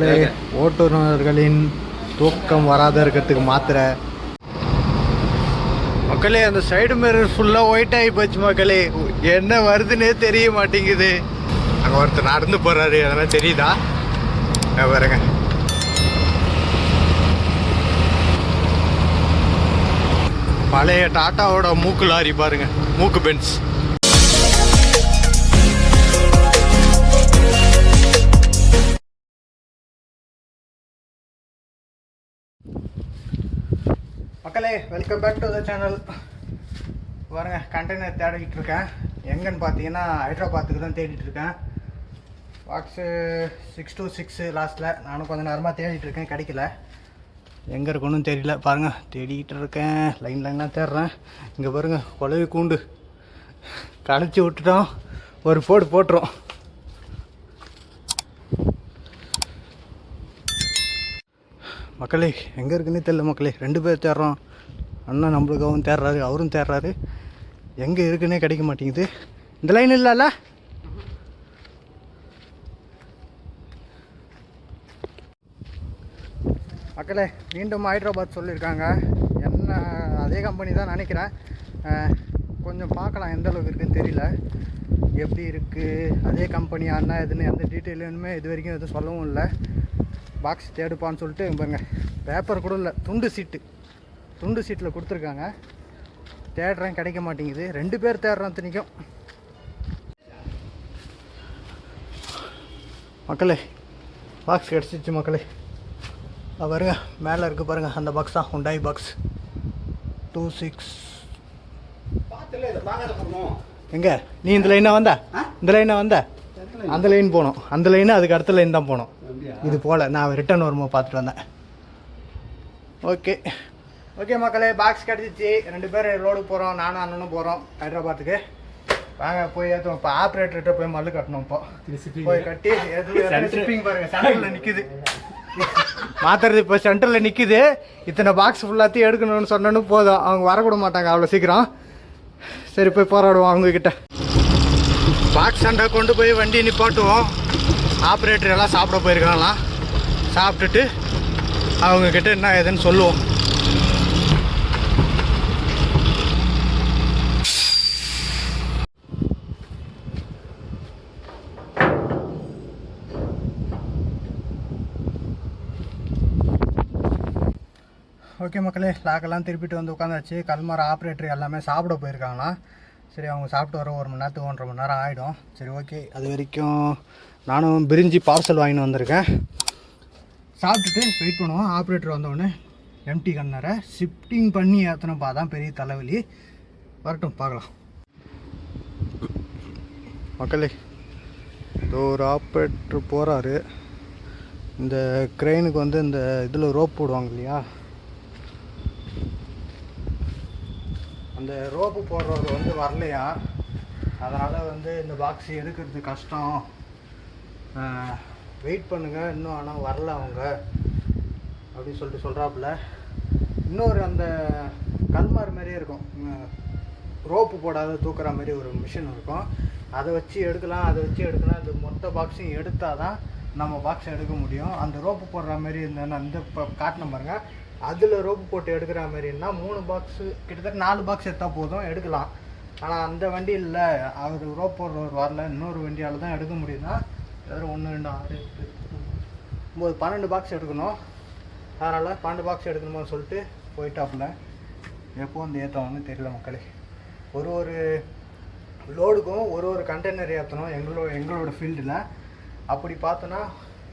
மக்களே ஓட்டுநர்களின் தூக்கம் வராத இருக்கிறதுக்கு மாத்திரை. மக்களே அந்த சைடு மிரர் ஃபுல்லாக ஒயிட் ஆகி போச்சு மக்களே. என்ன வருதுன்னே தெரிய மாட்டேங்குது. அங்கே ஒருத்தர் நடந்து போகிறாரு அதெல்லாம் தெரியுதா? பாருங்க. பழைய டாட்டாவோட மூக்கு லாரி பாருங்க மூக்கு பென்ஸ். மக்களே welcome back to the channel பாருங்க கண்டெய்னர் தேடிக்கிட்டு இருக்கேன். எங்கன்னு பார்த்தீங்கன்னா ஹைதராபாத்துக்கு தான் தேடிட்டு இருக்கேன். பாக்ஸு சிக்ஸ் டூ சிக்ஸு லாஸ்ட்டில் நானும் கொஞ்சம் நேரமாக தேடிட்டு இருக்கேன் கிடைக்கல. எங்கே இருக்கணும்னு தெரியல. பாருங்கள் தேடிக்கிட்டு இருக்கேன். லைன் லைனாக தேடுறேன். இங்கே பாருங்க குழவி கூண்டு. களைச்சி விட்டுட்டோம். ஒரு போடு போட்டுரும். மக்களே எங்கே இருக்குன்னு தெரியல மக்களே. ரெண்டு பேர் தேடுறோம் அண்ணா நம்மளுக்காகவும் தேடுறாரு அவரும் தேடுறாரு எங்கே இருக்குன்னே கிடைக்க மாட்டேங்குது. இந்த லைன் இல்லைல்ல மக்களே மீண்டும் ஹைதராபாத் சொல்லியிருக்காங்க. என்ன அதே கம்பெனி தான் நினைக்கிறேன். கொஞ்சம் பார்க்கலாம் எந்த அளவுக்கு இருக்குன்னு தெரியல. எப்படி இருக்குது அதே கம்பெனி அண்ணா எதுன்னு எந்த டீட்டெயிலுமே இது வரைக்கும் எதுவும் சொல்லவும் இல்லை. பாக்ஸ் தேடுப்பான்னு சொல்லிட்டு இங்க பாருங்க. பேப்பர் கூட இல்லை துண்டு சீட்டு துண்டு சீட்டில் கொடுத்துருக்காங்க. தேடுறேன் கிடைக்க மாட்டேங்குது. ரெண்டு பேர் தேடுறோம் இத்தனைக்கும். மக்களே பாக்ஸ் கிடச்சிச்சு மக்களே. பாருங்க மேலே இருக்குது பாருங்க அந்த பாக்ஸ் தான் உண்டாய் பாக்ஸ் டூ சிக்ஸ் எங்க? நீ இந்த லைனாக வந்த? இந்த லைனாக வந்த? அந்த லைன் போகணும் அந்த லைனு அதுக்கு அடுத்த லைன் தான் போகணும் இது போல் நான் ரிட்டர்ன் வரும்போது பார்த்துட்டு வந்தேன். ஓகே ஓகே மக்களே பாக்ஸ் கிடச்சிச்சு. ரெண்டு பேர் ரோடு போகிறோம் நானும் அண்ணனும் போகிறோம் ஹைதராபாத்துக்கு. வாங்க போய் ஏற்றுவோம் இப்போ ஆப்ரேட்டர்கிட்ட போய் மல்லு கட்டணும் இப்போ. போய் கட்டி ஷிப்பிங் பாருங்க. சென்டரில் நிற்குது மாத்துறது இப்போ சென்டரில் நிற்குது இத்தனை பாக்ஸ் ஃபுல்லாத்தையும் எடுக்கணும்னு சொன்னோன்னு போதும். அவங்க வரக்கூட மாட்டாங்க அவ்வளோ சீக்கிரம். சரி போய் போராடுவோம் அவங்கக்கிட்ட பாக்ஸ் சண்டை கொண்டு போய் வண்டி நிப்பாட்டுவோம். ஆப்ரேட்டர் எல்லாம் சாப்பிட போயிருக்காங்களாம் சாப்பிட்டுட்டு அவங்கக்கிட்ட என்ன ஏதுன்னு சொல்லுவோம். ஓகே மக்களே லாக்கெல்லாம் திருப்பிட்டு வந்து உட்காந்தாச்சு. கல்மர ஆப்ரேட்டர் எல்லாமே சாப்பிட போயிருக்காங்களாம். சரி அவங்க சாப்பிட்டு வர ஒரு மணி நேரத்துக்கு ஒன்றரை மணி நேரம் ஆகிடும் சரி ஓகே. அது வரைக்கும் நானும் பிரிஞ்சு பார்சல் வாங்கின்னு வந்திருக்கேன். சாப்பிட்டுட்டு வெயிட் பண்ணுவோம். ஆப்ரேட்டர் வந்தோடனே எம்டி கண்ணரை ஷிஃப்டிங் பண்ணி ஏற்றணும்ப்பா தான் பெரிய தலைவலி. வரட்டும் பார்க்கலாம். மக்களே இதோ ஒரு ஆப்ரேட்டர் போகிறாரு இந்த க்ரெயினுக்கு வந்து இந்த இதில் ரோப் போடுவாங்க இல்லையா? அந்த ரோப்பு போடுறவர் வந்து வரலையா? அதனால் வந்து இந்த பாக்ஸ் எடுக்கிறது கஷ்டம். வெயிட் பண்ணுங்கள் இன்னும் ஆனால் வரல அவங்க. அப்படின்னு சொல்லிட்டு சொல்கிறாப்புல இன்னொரு அந்த கல்மார் மாதிரியே இருக்கும். ரோப்பு போடாத தூக்குற மாதிரி ஒரு மிஷின் இருக்கும். அதை வச்சு எடுக்கலாம் அதை வச்சு எடுக்கலாம். இந்த மொத்த பாக்ஸையும் எடுத்தால் தான் நம்ம பாக்ஸ் எடுக்க முடியும். அந்த ரோப்பு போடுற மாதிரி இந்த இந்த இப்போ காட்டின பாருங்க. அதில் ரோப்பு போட்டு எடுக்கிற மாதிரின்னா மூணு பாக்ஸு கிட்டத்தட்ட நாலு பாக்ஸ் எடுத்தால் போதும் எடுக்கலாம். ஆனால் அந்த வண்டி இல்லை. அவர் ரோப் போடுறவர் வரல. இன்னொரு வண்டியால் தான் எடுக்க முடியும்னா ஏதாவது ஒன்று ரெண்டு ஆறு எட்டு ஒம்பது பன்னெண்டு பாக்ஸ் எடுக்கணும். அதனால் பன்னெண்டு பாக்ஸ் எடுக்கணுமோன்னு சொல்லிட்டு போயிட்டாப்புல. எப்போ வந்து ஏற்றுவாங்கன்னு தெரியல மக்களே. ஒரு ஒரு லோடுக்கும் ஒரு ஒரு கண்டெய்னர் ஏற்றணும் எங்களோட எங்களோட ஃபீல்டில் அப்படி பார்த்தோன்னா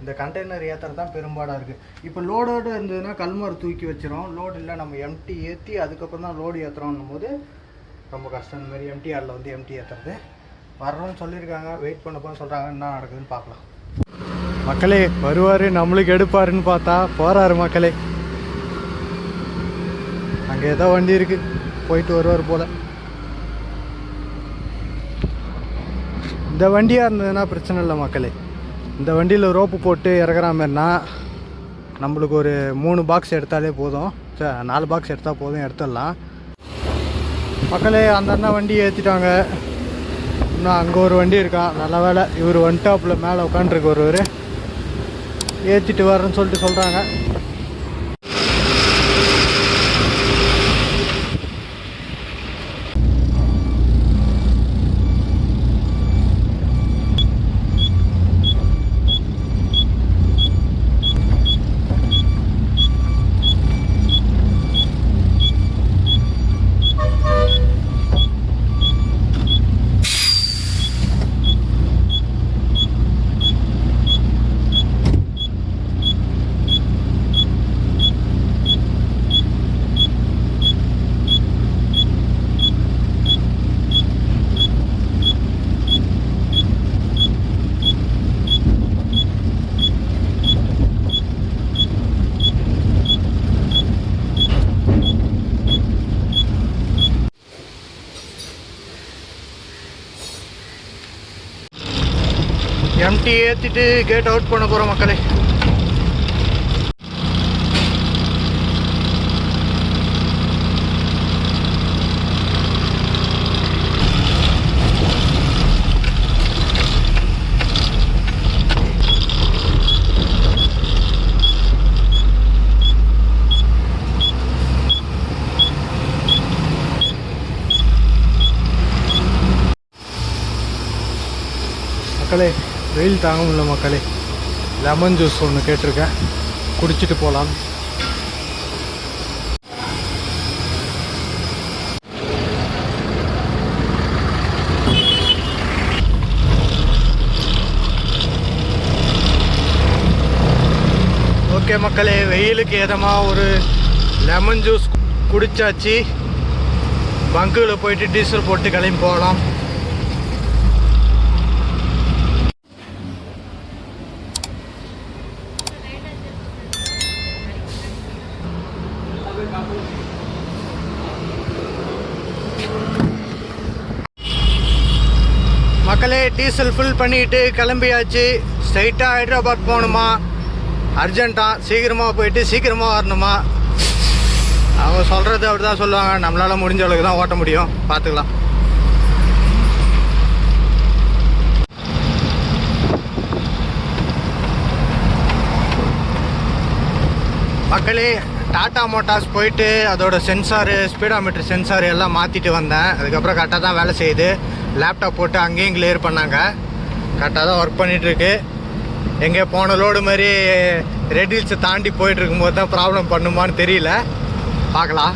இந்த கண்டெய்னர் ஏற்றுறது தான் பெரும்பாடாக இருக்குது இப்போ லோடோடு இருந்ததுன்னா கல்மார் தூக்கி வச்சிரும். லோடு இல்லை நம்ம எம்டி ஏற்றி அதுக்கப்புறம் தான் லோடு ஏற்றுறோன்னும் போது ரொம்ப கஷ்டம். இந்த மாதிரி எம்டிஆரில் வந்து எம்டி ஏற்றுறது வர்றோம்னு சொல்லியிருக்காங்க வெயிட் பண்ணப்போ சொல்கிறாங்க என்ன நடக்குதுன்னு பார்க்கலாம். மக்களே வருவார் நம்மளுக்கு எடுப்பாருன்னு பார்த்தா போகிறாரு மக்களே. அங்கே ஏதோ வண்டி இருக்கு போயிட்டு வருவார் போல. இந்த வண்டியாக இருந்ததுன்னா பிரச்சனை இல்லை மக்களே. இந்த வண்டியில் ரோப்பு போட்டு இறக்குற மாதிரினா நம்மளுக்கு ஒரு மூணு பாக்ஸ் எடுத்தாலே போதும். நாலு பாக்ஸ் எடுத்தால் போதும் எடுத்துடலாம். மக்களே அந்த அண்ணா வண்டி ஏற்றிட்டாங்க இன்னும் அங்கே ஒரு வண்டி இருக்கான். நல்ல வேலை. இவர் வந்துட்டாப்புல மேலே உட்காண்ட்ருக்கு ஒருவர் ஏற்றிட்டு வரேன்னு சொல்லிட்டு சொல்கிறாங்க எம்டி ஏற்றிட்டு கேட் அவுட் பண்ண போகிறோம் மக்களே. மக்களே வெயில் தாங்க முடியல மக்களே. லெமன் ஜூஸ் ஒன்று கேட்டிருக்கேன். குடிச்சிட்டு போகலாம் ஓகே மக்களே வெயிலுக்கு ஏதமாக ஒரு லெமன் ஜூஸ் குடித்தாச்சு பங்குகளை போயிட்டு டீசல் போட்டு கிளம்பி போகலாம். மக்களே டீசல் ஃபில் பண்ணிட்டு கிளம்பியாச்சு. ஸ்ட்ரைட்டாக ஹைதராபாத் போகணுமா? அர்ஜென்ட்டாக சீக்கிரமாக போயிட்டு சீக்கிரமாக வரணுமா? அவங்க சொல்கிறது அப்படி தான் சொல்லுவாங்க. நம்மளால் முடிஞ்ச அளவுக்கு தான் ஓட்ட முடியும். பார்த்துக்கலாம். மக்களே டாட்டா மோட்டார்ஸ் போயிட்டு அதோட சென்சாரு ஸ்பீடாமீட்டர் சென்சார் எல்லாம் மாற்றிட்டு வந்தேன். அதுக்கப்புறம் கரெக்டாக தான் வேலை செய்யுது. லேப்டாப் போட்டு அங்கேயும் கிளியர் பண்ணாங்க. கரெக்டாக தான் ஒர்க் பண்ணிகிட்ருக்கு எங்கே போன லோடு மாதிரி ரெட் ஹில்ஸை தாண்டி போயிட்டு இருக்கும்போது தான் ப்ராப்ளம் பண்ணுமான்னு தெரியல. பார்க்கலாம்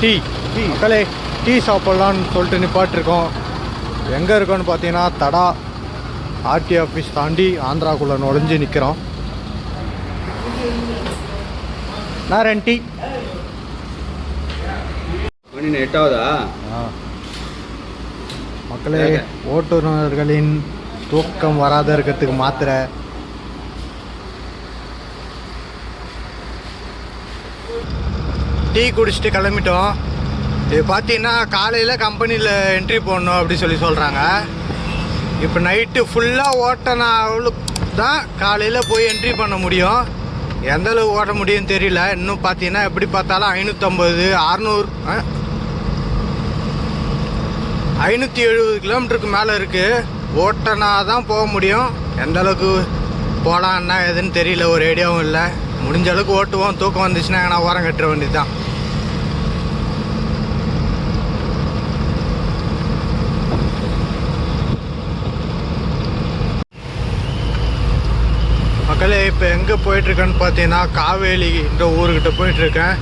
டீ டீ மக்களே டீ சாப்பிட்லான்னு சொல்லிட்டு நிப்பாட்டிருக்கோம். எங்கே இருக்கோன்னு பார்த்தீங்கன்னா தடா ஆர்டி ஆஃபீஸ் தாண்டி ஆந்திராக்குள்ளே நுழைஞ்சு நிற்கிறோம் நான் ரெண்டு டீ. மணி எட்டாவதா? மக்களே? ஓட்டுநர்களின் தூக்கம் வராத இருக்கிறதுக்கு மாத்திரை. டீ குடிச்சிட்டு கிளம்பிட்டோம். இது பார்த்தீங்கன்னா காலையில் கம்பெனியில் என்ட்ரி போடணும் அப்படி சொல்லி சொல்கிறாங்க இப்போ நைட்டு ஃபுல்லாக ஓட்டினா தான் காலையில் போய் என்ட்ரி பண்ண முடியும். எந்த அளவு ஓட்ட முடியும்னு தெரியல. இன்னும் பார்த்தீங்கன்னா எப்படி பார்த்தாலும் ஐநூற்றம்பது அறநூறு ஐநூற்றி எழுபது கிலோமீட்டருக்கு மேலே இருக்குது ஓட்டனா தான் போக முடியும். எந்த அளவுக்கு போகலான்னா எதுன்னு தெரியல. ஒரு ஐடியாவும் இல்லை. முடிஞ்ச அளவுக்கு ஓட்டுவோம். தூக்கம் வந்துச்சுன்னா நான் ஓரம் கட்டுற வேண்டியது தான் மக்களே இப்போ எங்கே போயிட்டுருக்கேன்னு பார்த்தீங்கன்னா காவேலின்ற ஊருக்கிட்ட போயிட்டுருக்கேன்.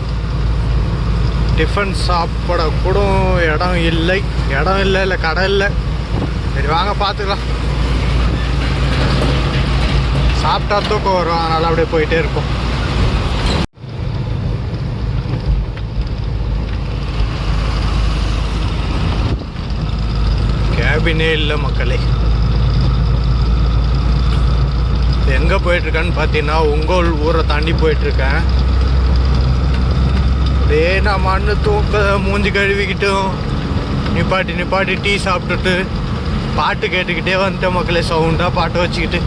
டிஃபன் சாப்பிட கூட இடம் இல்லை. இடம் இல்லை இல்லை கடை இல்லை. சரி வாங்க பார்த்துக்கலாம். சாப்பிட்டா தூக்கம் வரும் அதனால் அப்படியே போயிட்டே இருப்போம். கேபினே இல்லை மக்களே. எங்கே போயிட்டுருக்கேன்னு பார்த்தீங்கன்னா உங்கள் ஊரை தாண்டி போயிட்டுருக்கேன். அப்படியே நான் மண்ணு தூக்க மூஞ்சி கழுவிக்கிட்டும் நிப்பாட்டி நிப்பாட்டி டீ சாப்பிட்டுட்டு பாட்டு கேட்டுக்கிட்டே வந்துட்டேன் மக்களே சவுண்டாக பாட்டு வச்சுக்கிட்டு.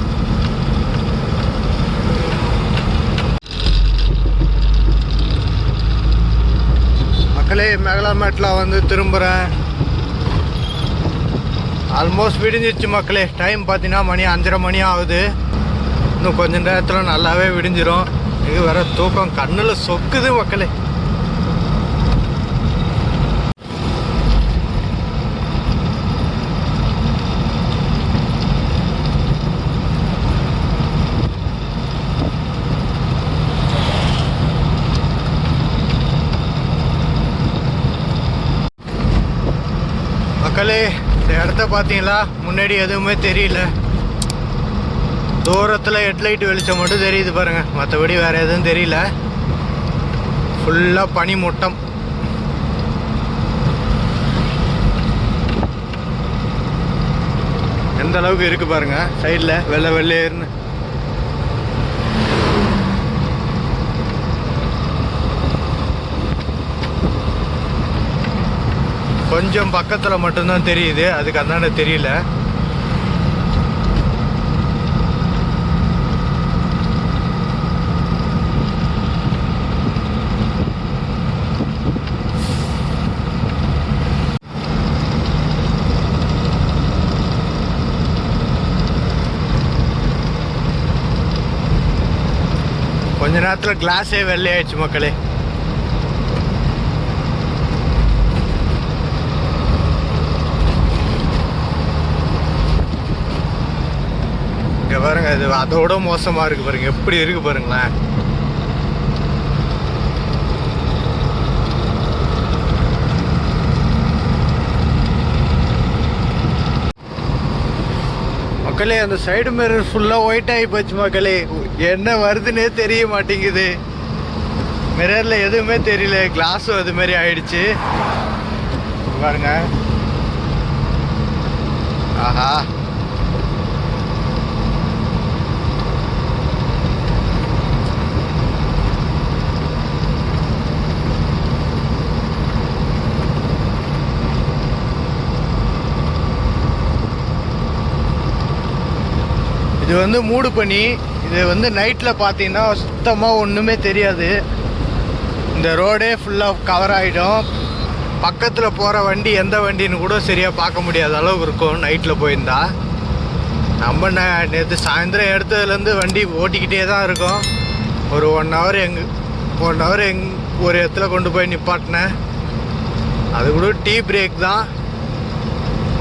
மக்களே மேகலாமேட்டில் வந்து திரும்புகிறேன் ஆல்மோஸ்ட் விடிஞ்சிருச்சு மக்களே. டைம் பார்த்தீங்கன்னா மணி அஞ்சரை மணி ஆகுது. இன்னும் கொஞ்ச நேரத்தில் நல்லாவே விடிஞ்சிரும். இது வேற தூக்கம் கண்ணில் சொக்குது மக்களே. மக்களே இந்த இடத்த பார்த்தீங்களா? முன்னாடி எதுவுமே தெரியல. தூரத்தில் ஹெட்லைட் வெளிச்சம் மட்டும் தெரியுது பாருங்கள் மற்றபடி வேறு எதுவும் தெரியல. ஃபுல்லாக பனி மூட்டம். எந்த அளவுக்கு இருக்குது பாருங்கள் சைடில் வெள்ளை வெள்ளையர்னு கொஞ்சம் பக்கத்தில் மட்டும்தான் தெரியுது. அதுக்கு அந்தாண்ட தெரியல. கொஞ்ச நேரத்தில் கிளாஸே வெள்ளையாயிடுச்சு மக்களே. இங்கே பாருங்க இது அதோட மோசமாக இருக்குது பாருங்க. எப்படி இருக்குது பாருங்களேன். மக்களே அந்த சைடு மிரர் ஃபுல்லாக ஒயிட் ஆகி போச்சு மக்களே. என்ன வருதுன்னே தெரிய மாட்டேங்குது. மிரரில் எதுவுமே தெரியல. கிளாஸும் அது மாதிரி ஆயிடுச்சு. பாருங்க. ஆஹா. இது வந்து மூடு பண்ணி இது வந்து நைட்டில் பார்த்தீங்கன்னா சுத்தமாக ஒன்றுமே தெரியாது. இந்த ரோடே ஃபுல்லாக கவர் ஆகிடும் பக்கத்தில் போகிற வண்டி எந்த வண்டின்னு கூட சரியாக பார்க்க முடியாத அளவுக்கு இருக்கும் நைட்டில் போயிருந்தா. நம்ம ந நேற்று சாயந்தரம் எடுத்ததுலேருந்து வண்டி ஓட்டிக்கிட்டே தான் இருக்கோம். ஒரு ஒன் ஹவர் எங் ஒன் ஹவர் எங் ஒரு இடத்துல கொண்டு போய் நிப்பாட்டினேன். அது கூட டீ பிரேக் தான்.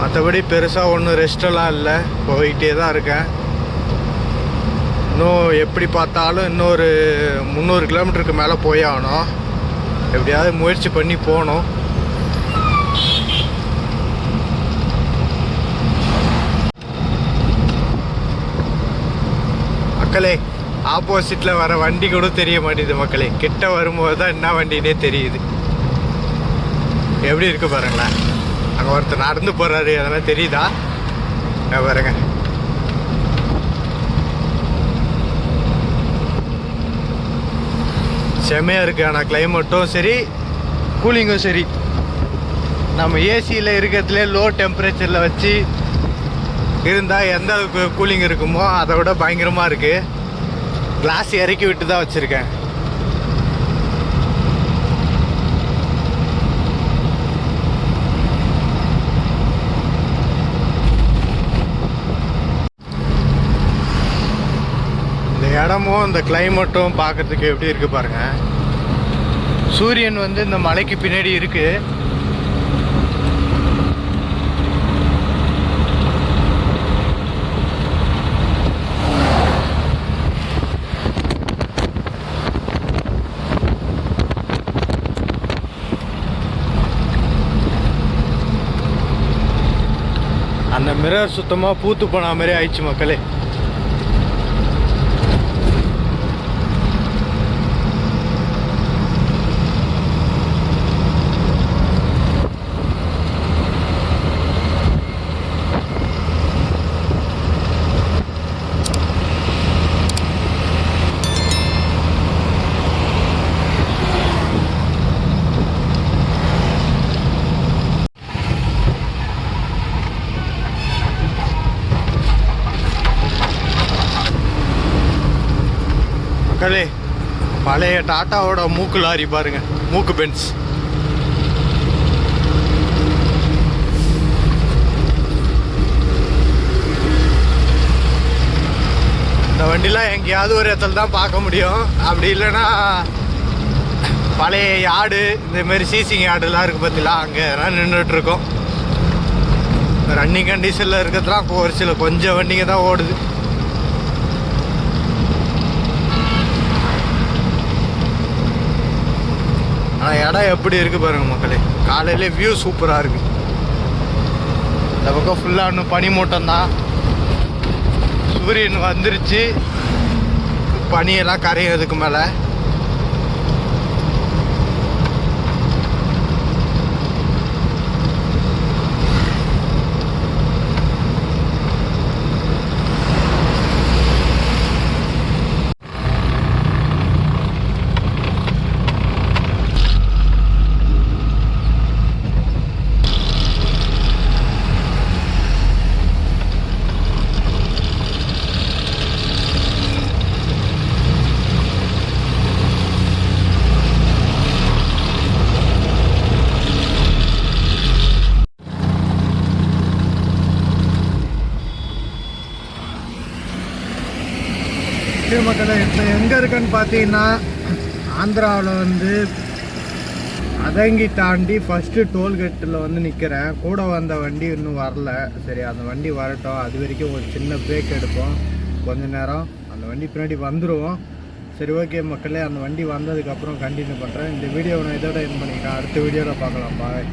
மற்றபடி பெருசாக ஒன்றும் ரெஸ்டெல்லாம் இல்லை. போய்கிட்டே தான் இருக்கேன். இன்னும் எப்படி பார்த்தாலும் இன்னொரு முந்நூறு கிலோமீட்டருக்கு மேலே போய் ஆகணும். எப்படியாவது முயற்சி பண்ணி போகணும். மக்களே ஆப்போசிட்டில் வர வண்டி கூட தெரிய மாட்டேங்குது மக்களே. கிட்ட வரும்போது தான் என்ன வண்டினே தெரியுது. எப்படி இருக்கு பாருங்களேன். அங்கே ஒருத்தர் நடந்து போகிறாரு அதெல்லாம் தெரியுதா? பாருங்கள் பாருங்க செமையாக இருக்குது ஆனால் கிளைமேட்டும் சரி கூலிங்கும் சரி. நம்ம ஏசியில் இருக்கிறதுலே லோ டெம்பரேச்சரில் வச்சு இருந்தால் எந்த அளவுக்கு கூலிங் இருக்குமோ அதை விட பயங்கரமாக இருக்குது கிளாஸ் இறக்கி விட்டு தான் வச்சுருக்கேன் இந்த இடமும் அந்த கிளைமேட்டும் பார்க்கறதுக்கு எப்படி இருக்கு பாருங்க. சூரியன் வந்து இந்த மலைக்கு பின்னாடி இருக்கு. அந்த மிரர் சுத்தமாக பூத்து போன மாதிரி ஆயிடுச்சு மக்களே. பழைய டாட்டாவோட மூக்கு லாரி பாருங்க. மூக்கு பென்ஸ். இந்த வண்டிலாம் எங்கேயாவது ஒரு இடத்துல தான் பார்க்க முடியும். அப்படி இல்லைன்னா பழைய யாடு இந்த மாதிரி சீசிங் யார்டுலாம் இருக்குது பார்த்தீங்களா? அங்கே தான் நின்றுட்டு இருக்கோம் ரன்னிங் கண்டிஷனில் இருக்கிறதுலாம் இப்போ ஒரு சில கொஞ்சம் வண்டிங்க தான் ஓடுது. ஆனால் இடம் எப்படி இருக்குது பாருங்கள் மக்களே. காலையிலே வியூ சூப்பராக இருக்குது இந்த பக்கம் ஃபுல்லாக இன்னும் பனிமூட்டம் தான் சூரியன் வந்துருச்சு. பனியெல்லாம் கரையிறதுக்கு மேலே. சரி மக்களை இப்போ எங்கே இருக்குன்னு பார்த்தீங்கன்னா ஆந்திராவில் வந்து அதங்கி தாண்டி ஃபஸ்ட்டு டோல்கேட்டில் வந்து நிற்கிறேன் கூட வந்த வண்டி இன்னும் வரல. சரி அந்த வண்டி வரட்டும். அது வரைக்கும் ஒரு சின்ன பிரேக் எடுப்போம். கொஞ்ச நேரம். அந்த வண்டி பின்னாடி வந்துடுவோம் சரி ஓகே மக்களே அந்த வண்டி வந்ததுக்கப்புறம் கண்டினியூ பண்ணுறேன் இந்த வீடியோவை நான் இதோட என் பண்ணிக்கிறேன். அடுத்த வீடியோவில் பார்க்கலாம். பாய்